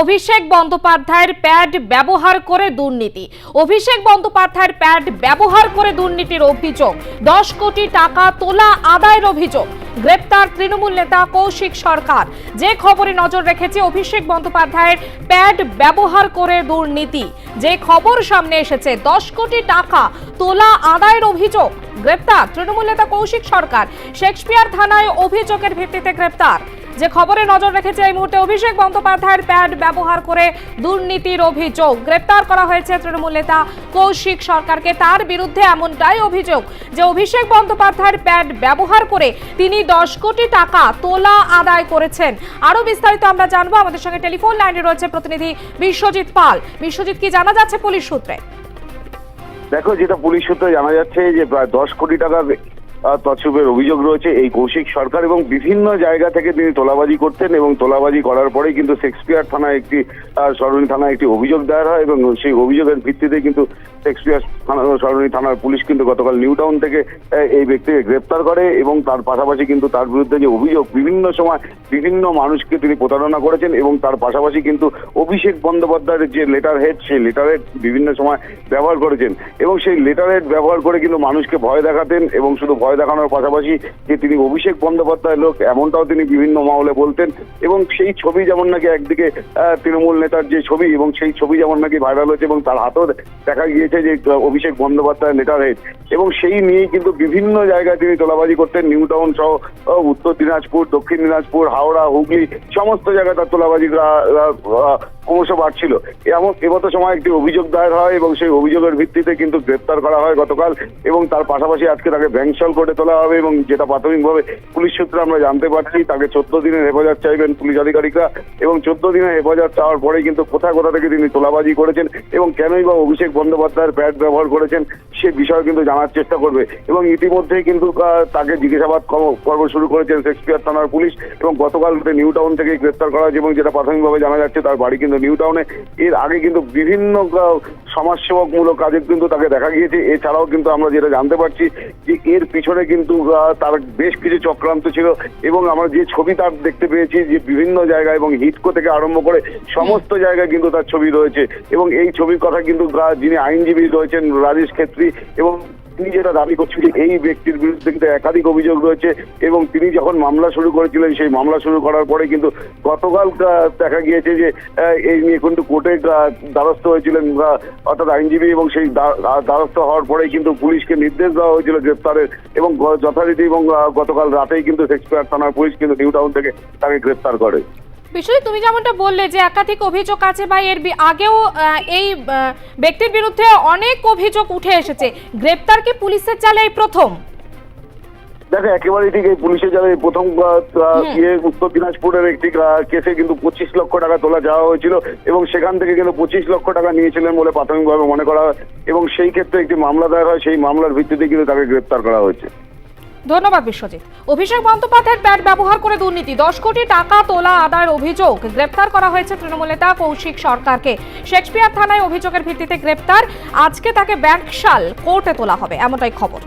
অভিষেক বন্দ্যোপাধ্যায়ের প্যাড ব্যবহার করে দুর্নীতি। অভিষেক বন্দ্যোপাধ্যায়ের প্যাড ব্যবহার করে দুর্নীতির অভিযোগ। দশ কোটি টাকা তোলা আদায়ের অভিযোগ। গ্রেপ্তার তৃণমূল নেতা কৌশিক সরকার। যে খবরে নজর রেখেছে, অভিষেক বন্দ্যোপাধ্যায়ের প্যাড ব্যবহার করে দুর্নীতি। যে খবর সামনে এসেছে, দশ কোটি টাকা তোলা আদায়ের অভিযোগ। গ্রেপ্তার তৃণমূল নেতা কৌশিক সরকার। শেক্সপিয়ার থানায় অভিযোগের ভিত্তিতে গ্রেপ্তার। যে খবরে নজর রেখেছে এই মুহূর্তে অভিষেক বন্দ্যোপাধ্যায়ের প্যাড ব্যবহার করে দুর্নীতির অভিযোগ। গ্রেপ্তার করা হয়েছে তৃণমূল নেতা কৌশিক সরকারকে। তার বিরুদ্ধে এমনটাই অভিযোগ যে অভিষেক বন্দ্যোপাধ্যায়ের প্যাড ব্যবহার করে তিনি দশ কোটি টাকা তোলা আদায় করেছেন। আরও বিস্তারিত আমরা জানব। আমাদের সঙ্গে টেলিফোন লাইনে রয়েছে প্রতিনিধি বিশ্বজিৎ পাল। বিশ্বজিৎ কি জানা যাচ্ছে পুলিশ সূত্রে? দেখো যেটা পুলিশ সূত্রে জানা যাচ্ছে যে প্রায় দশ কোটি আহ, তছরূপের অভিযোগ রয়েছে, এই কৌশিক সরকার এবং বিভিন্ন জায়গা থেকে তিনি তোলাবাজি করতেন এবং তোলাবাজি করার পরেই কিন্তু শেক্সপিয়ার থানায় একটি সরণি থানায় একটি অভিযোগ দায়ের হয় এবং সেই অভিযোগের ভিত্তিতে কিন্তু শেক্সপিয়ার থানা, সরণি থানার পুলিশ কিন্তু গতকাল নিউ টাউন থেকে এই ব্যক্তিকে গ্রেপ্তার করে এবং তার পাশাপাশি কিন্তু তার বিরুদ্ধে যে অভিযোগ, বিভিন্ন সময় বিভিন্ন মানুষকে তিনি প্রতারণা করেছেন এবং তার পাশাপাশি কিন্তু অভিষেক বন্দ্যোপাধ্যায়ের যে লেটার হেড সেই লেটার হেড বিভিন্ন সময় ব্যবহার করেছেন এবং সেই লেটার হেড ব্যবহার করে কিন্তু মানুষকে ভয় দেখাতেন এবং শুধু ভয় দেখানোর পাশাপাশি যে তিনি অভিষেক বন্দ্যোপাধ্যায়ের লোক, এমনটাও তিনি বিভিন্ন মহলে বলতেন। এবং সেই ছবি যেমন নাকি একদিকে তৃণমূল নেতার যে ছবি এবং সেই ছবি যেমন নাকি ভাইরাল হয়েছে এবং তার হাতেও দেখা গিয়েছে যে অভিষেক বন্দ্যোপাধ্যায় লেটার হেড এবং সেই নিয়েই কিন্তু বিভিন্ন জায়গায় তিনি তোলাবাজি করতেন। নিউ টাউন সহ উত্তর দিনাজপুর, দক্ষিণ দিনাজপুর, হাওড়া, হুগলি, সমস্ত জায়গায় তার তোলাবাজি ক্রমশ বাড়ছিল। এমন এবত সময় একটি অভিযোগ দায়ের হয় এবং সেই অভিযোগের ভিত্তিতে কিন্তু গ্রেপ্তার করা হয় গতকাল এবং তার পাশাপাশি আজকে তাকে ব্যাংশল করে তোলা হবে এবং যেটা প্রাথমিকভাবে পুলিশ সূত্রে আমরা জানতে পারছি, তাকে চোদ্দ দিনের হেফাজত চাইবেন পুলিশ আধিকারিকরা এবং চোদ্দ দিনের হেফাজত চাওয়ার পরে কিন্তু কোথায় কোথা থেকে তিনি তোলাবাজি করেছেন এবং কেনই বা অভিষেক বন্দ্যোপাধ্যায়ের প্যাড ব্যবহার করেছেন সে বিষয়ে কিন্তু জানার চেষ্টা করবে। এবং ইতিমধ্যেই কিন্তু তাকে জিজ্ঞাসাবাদ পর্ব শুরু করেছেন শেক্সপিয়ার থানার পুলিশ এবং গতকাল নিউ টাউন থেকে গ্রেপ্তার করা হয়েছে এবং যেটা প্রাথমিকভাবে জানা যাচ্ছে তার বাড়ি কিন্তু নিউ টাউনে এর আগে কিন্তু বিভিন্ন সমাজসেবকমূলক কাজে কিন্তু তাকে দেখা গিয়েছে। এছাড়াও কিন্তু আমরা যেটা জানতে পারছি যে এর পিছনে কিন্তু তার বেশ কিছু চক্রান্ত ছিল এবং আমরা যে ছবি তার দেখতে পেয়েছি যে বিভিন্ন জায়গায় এবং হিটকো থেকে আরম্ভ করে সমস্ত জায়গায় কিন্তু তার ছবি রয়েছে এবং এই ছবির কথা কিন্তু যিনি আইনজীবী রয়েছেন রাজেশ ক্ষেত্রী এবং তিনি যেটা দাবি করছেন যে এই ব্যক্তির বিরুদ্ধে কিন্তু একাধিক অভিযোগ রয়েছে এবং তিনি যখন মামলা শুরু করেছিলেন, সেই মামলা শুরু করার পরে কিন্তু গতকাল দেখা গিয়েছে যে এই নিয়ে কিন্তু কোর্টে দ্বারস্থ হয়েছিলেন অর্থাৎ আইনজীবী এবং সেই দ্বা- দ্বারস্থ হওয়ার পরেই কিন্তু পুলিশকে নির্দেশ দেওয়া হয়েছিল গ্রেপ্তারের এবং যথারীতি এবং গতকাল রাতেই কিন্তু শেক্সপিয়ার থানার পুলিশ কিন্তু নিউ টাউন থেকে তাকে গ্রেপ্তার করে। বিশ্বজিৎ তুমি যেমনটা বললে যে একাধিক অভিযোগ আছে বা এর আগেও এই ব্যক্তির বিরুদ্ধে অনেক অভিযোগ উঠে এসেছে। গ্রেপ্তার কি পুলিশের চালে এই প্রথম? দেখো একেবারেই ঠিক এই পুলিশের এই প্রথম ইয়ে উত্তর দিনাজপুরের একটি কেসে কিন্তু পঁচিশ লক্ষ টাকা তোলা যাওয়া হয়েছিল এবং সেখান থেকে কিন্তু পঁচিশ লক্ষ টাকা নিয়েছিলেন বলে প্রাথমিকভাবে মনে করা হয় এবং সেই ক্ষেত্রে একটি মামলা দায়ের হয় সেই মামলার ভিত্তিতে কিন্তু তাকে গ্রেপ্তার করা হয়েছে। ধন্যবাদ বিশ্বজিৎ। অভিষেক বন্দ্যোপাধ্যায়ের প্যাড ব্যবহার করে দুর্নীতি, দশ কোটি টাকা তোলা আদায়ের অভিযোগ গ্রেপ্তার করা হয়েছে তৃণমূল নেতা কৌশিক সরকারকে। শেক্সপিয়ার থানায় অভিযোগের ভিত্তিতে গ্রেপ্তার, আজকে তাকে ব্যাংকশাল কোর্টে তোলা হবে, এমনটাই খবর।